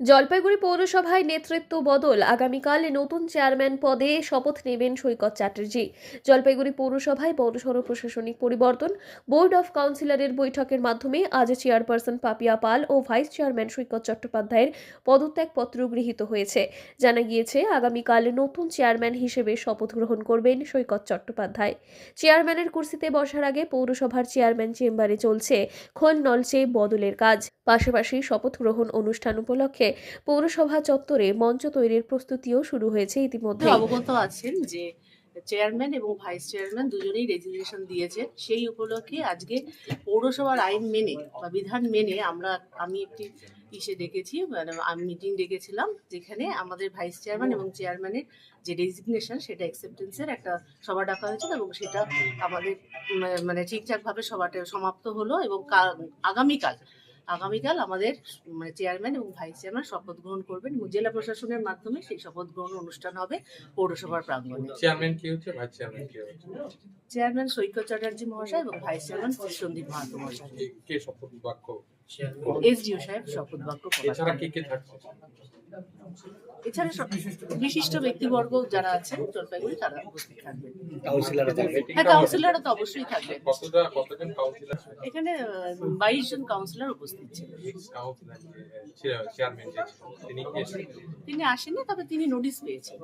জলপাইগুড়ি পৌরসভায় নেতৃত্ব বদল। আগামীকাল নতুন চেয়ারম্যান পদে শপথ নেবেন সৈকত চ্যাটার্জি। জলপাইগুড়ি পৌরসভায় বড়সড় প্রশাসনিক পরিবর্তন, বোর্ড অফ কাউন্সিলরের বৈঠকের মাধ্যমে আজ চেয়ারপারসন পাপিয়া পাল ও ভাইস চেয়ারম্যান সৈকত চট্টোপাধ্যায়ের পদত্যাগপত্র গৃহীত হয়েছে। জানা গিয়েছে, আগামীকাল নতুন চেয়ারম্যান হিসেবে শপথ গ্রহণ করবেন সৈকত চট্টোপাধ্যায়। চেয়ারম্যানের কুর্সিতে বসার আগে পৌরসভার চেয়ারম্যান চেম্বারে চলছে খোল নলচে বদলের কাজ। পাশাপাশি শপথ গ্রহণ অনুষ্ঠান উপলক্ষে পৌরসভা চত্বরে মঞ্চ তৈরির প্রস্তুতিও শুরু হয়েছে ইতিমধ্যে। অবগত আছেন যে চেয়ারম্যান এবং ভাইস চেয়ারম্যান দুজনেই রেজিগনেশন দিয়েছেন। সেই উপলক্ষে আজকে পৌরসভার আইন মেনে বা বিধান মেনে আমরা, আমি একটি ইসে ডেকেছি মানে আমি মিটিং ডেকেছিলাম, যেখানে আমাদের ভাইস চেয়ারম্যান এবং চেয়ারম্যানের যে রেজিগনেশন সেটা অ্যাকসেপ্টেন্সের একটা সভা ডাকা হয়েছিল এবং সেটা আমাদের মানে ঠিকঠাকভাবে সভাটা সমাপ্ত হলো এবং আগামীকাল আগামীকাল আমাদের মানে চেয়ারম্যান এবং ভাইস চেয়ারম্যান শপথ গ্রহণ করবেন। এবং জেলা প্রশাসনের মাধ্যমে সেই শপথ গ্রহণ অনুষ্ঠান হবে পৌরসভার প্রাঙ্গণে। চেয়ারম্যান কি হচ্ছে ভাইস চেয়ারম্যান কি হচ্ছে? চেয়ারম্যান সৈকত চ্যাটার্জি মহাশয় এবং ভাইস চেয়ারম্যান সন্দীপ মাহাতো মহাশয়। কে- শপথ বাক্য এসডিও সাহেব শপথ বাক্য এছাড়া। কে কে থাকছে? এছাড়া বিশিষ্ট ব্যক্তিবর্গ যারা আছেন জলপাইগুড়ি তারা উপস্থিত থাকবেন। হ্যাঁ কাউন্সিলররা তো অবশ্যই থাকবেন। কতটা কতজন কাউন্সিলর এখানে বাইশ জন কাউন্সিলর উপস্থিত ছিলেন। তিনি আসেননি তবে তিনি নোটিশ পেয়েছেন।